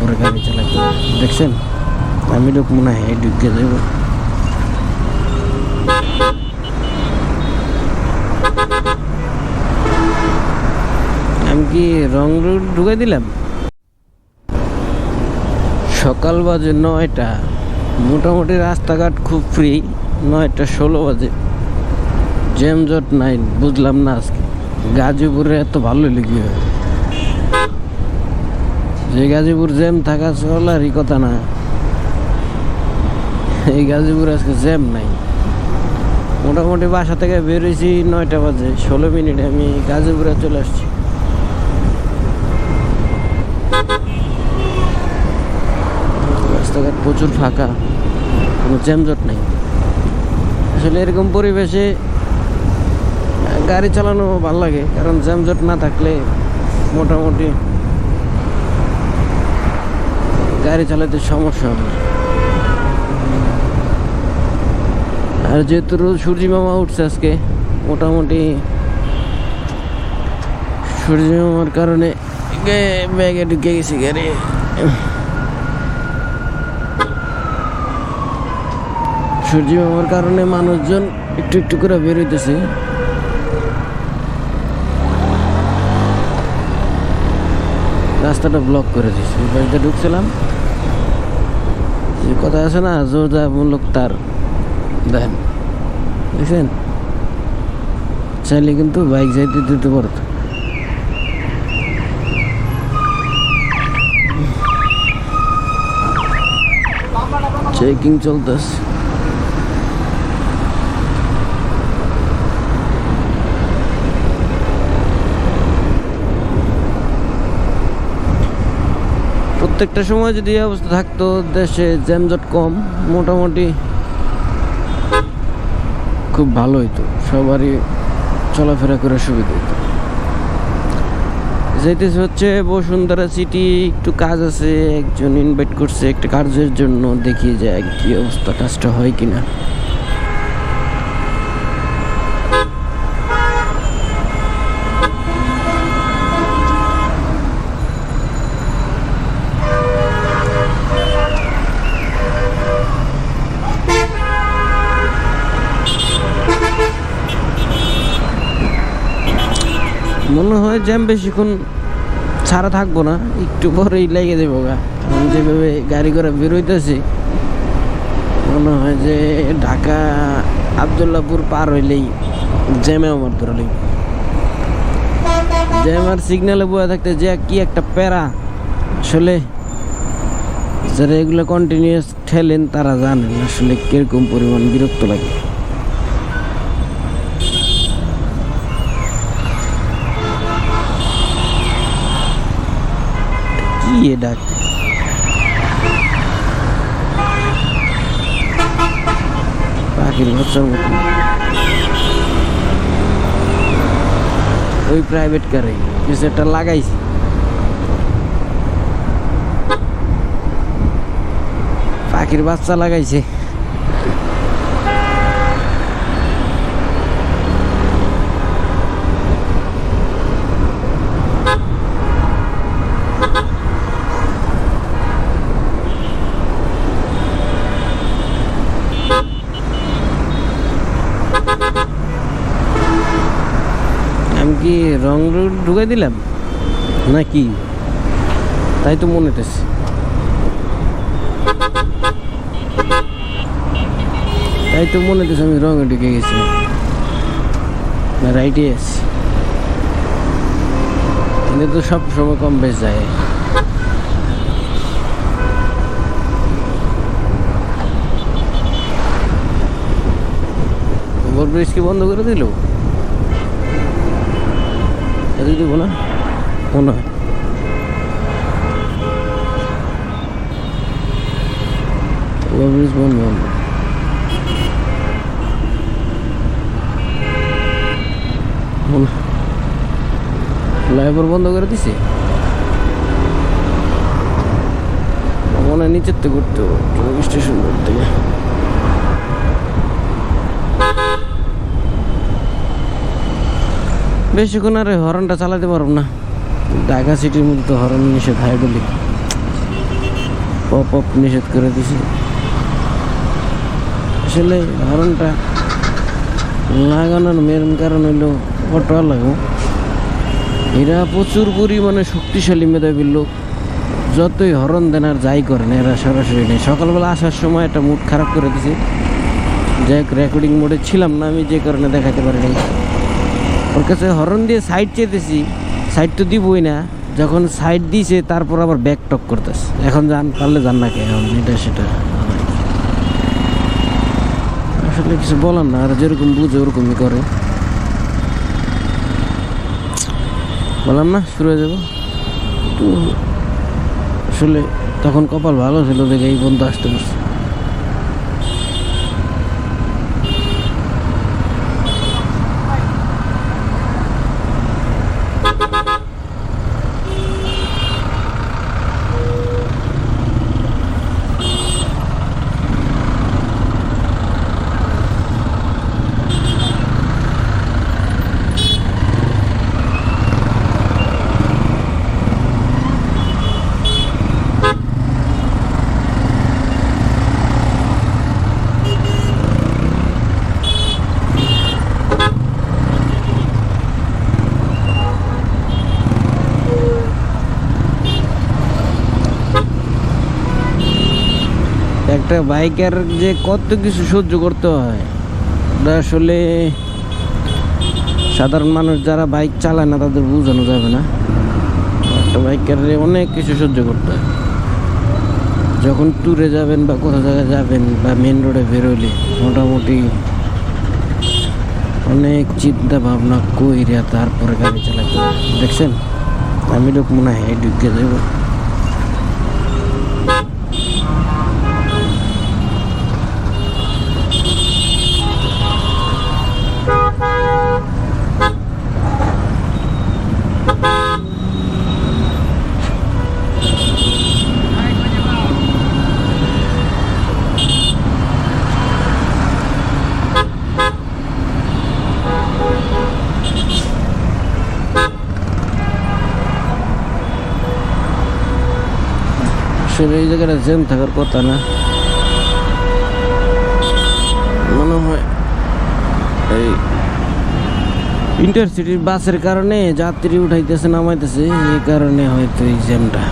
তারপরে গাড়ি চালাতে দেখছেন? আমি লোক মনে হয় ঢুকে যাব আমি কি রং রুট ঢুকে দিলাম? সকাল বাজে নয়টা। মোটামুটি রাস্তাঘাট খুব ফ্রি নয়টা ষোলো বাজে। জ্যামজট নাই বুঝলাম না আজকে। গাজীপুরে এত ভালো লেগে যে গাজীপুর জ্যাম থাকা চলারই কথা না। এই গাজীপুর আজকে জ্যাম নাই। মোটামুটি বাসা থেকে বেরোইছি নয়টা বাজে, ষোলো মিনিটে আমি গাজীপুরে চলে আসছি। রাস্তাঘাট প্রচুর ফাঁকা, কোনো জ্যামজট নেই। আসলে এরকম পরিবেশে গাড়ি চালানো ভালো লাগে, কারণ জ্যামজট না থাকলে মোটামুটি গাড়ি চালাতে সমস্যা হবে। আর যেহেতু রোজ সূর্যি মামা উঠছে আজকে, মোটামুটি সূর্যি মামার কারণে ব্যাগে ঢুকে গেছি গাড়ি। সূর্যি মামার কারণে মানুষজন একটু একটু করে বেরোইতেছে রাস্তাটা ব্লক করে দিচ্ছে ওই বাড়িতে ঢুকছিলাম। যে কথা আছে না জোরদামূলক তার। দেন দেখছেন? চাইলে কিন্তু বাইক যাইতে দিতে পারতো। চেকিং চলতেছে। প্রত্যেকটা সময় যদি এই অবস্থা থাকতো দেশে জ্যামজট কম মোটামুটি খুব ভালো হইতো। সবারই চলাফেরা করে সুবিধা হইতো। যাইতেছে হচ্ছে বসুন্ধরা সিটি একটু কাজ আছে একজন ইনভাইট করছে একটা কাজের জন্য দেখি যায় কি অবস্থা কাজটা হয় কিনা মনে হয় জ্যাম বেশিক্ষণ ছাড়া থাকব না, একটু পরেই লেগে দেবো গা। কারণ যেভাবে গাড়ি করে বেরোইতেছি মনে হয় যে ঢাকা আবদুল্লাপুর পার হইলেই জ্যামে আমার ধরে লাগবে। জ্যাম আর সিগনালে বয়ে থাকতে যে কি একটা প্যারা। আসলে যারা এগুলো কন্টিনিউয়াস ঠেলেন তারা জানেন আসলে কীরকম পরিমাণ বিরক্ত লাগে। কি এ ডাক পাখির বাচ্চার মতো ওই প্রাইভেট কারে কিছু একটা লাগাইছে পাখির বাচ্চা লাগাইছে রং ঢুকাই দিলাম? নাকি তাই তো মনে হইতেছে। তাই তো মনে হইতেছে আমি রঙে ঢুকে গেছি। রাইটে আছি। এনে তো সব সময় কম বেশ যায়। ওভারব্রিজ কি বন্ধ করে দিল? এদিকে দিব না? মনে হয়। ওভারব্রিজ বন্ধ বন্ধ ফ্লাইওভার বন্ধ করে দিছে? মনে হয় নিচের থেকে করতে স্টেশন থেকে। বেশিক্ষণ আর হরনটা চালাতে পারব না। ঢাকা সিটির মধ্যে হরন নিষেধ হাইড্রোলিক পপ অপ নিষেধ করে দিছে। আসলে হরনটা লাগানোর মেন কারণ হইল অটো লাগাও এরা প্রচুর পরিমাণে শক্তিশালী মেধাবী লোক। যতই হরন দেন আর যাই করেন, এরা সরাসরি নেই। সকালবেলা আসার সময় একটা মুড খারাপ করে দিছে। যাই রেকর্ডিং মোডে ছিলাম না, আমি যে কারণে দেখাতে পারি নাই। ওর কাছে হরন দিয়ে সাইড চেতেছি সাইড তো দিবই না। যখন সাইড দিছে, তারপর আবার ব্যাক টক করতেছে। এখন যান পারলে যান না কে, এখন এটা সেটা। আসলে কিছু বলার না, আর যেরকম বুঝে ওরকমই করে। বললাম না, শুরু হয়ে যাব। আসলে তখন কপাল ভালো ছিল দেখে এই বন্ধু আসতে পারছে। একটা বাইকের যে কত কিছু সহ্য করতে হয় আসলে সাধারণ মানুষ যারা বাইক চালায় না, তাদের বোঝানো যাবে না। একটা বাইকের অনেক কিছু সহ্য করতে হয়। যখন ট্যুরে যাবেন বা কোথাও জায়গায় যাবেন বা মেন রোডে বেরোলে, মোটামুটি অনেক চিন্তা ভাবনা কইরা তারপরে গাড়ি চালাতে দেখছেন? আমি লোক মনে হয় ঢুকে যাব আসলে এই জায়গাটা জ্যাম থাকার কথা না। মনে হয় এই ইন্টারসিটির বাসের কারণে যাত্রী উঠাইতেছে, নামাইতেছে, এই কারণে হয়তো এই জ্যামটা।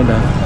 এটা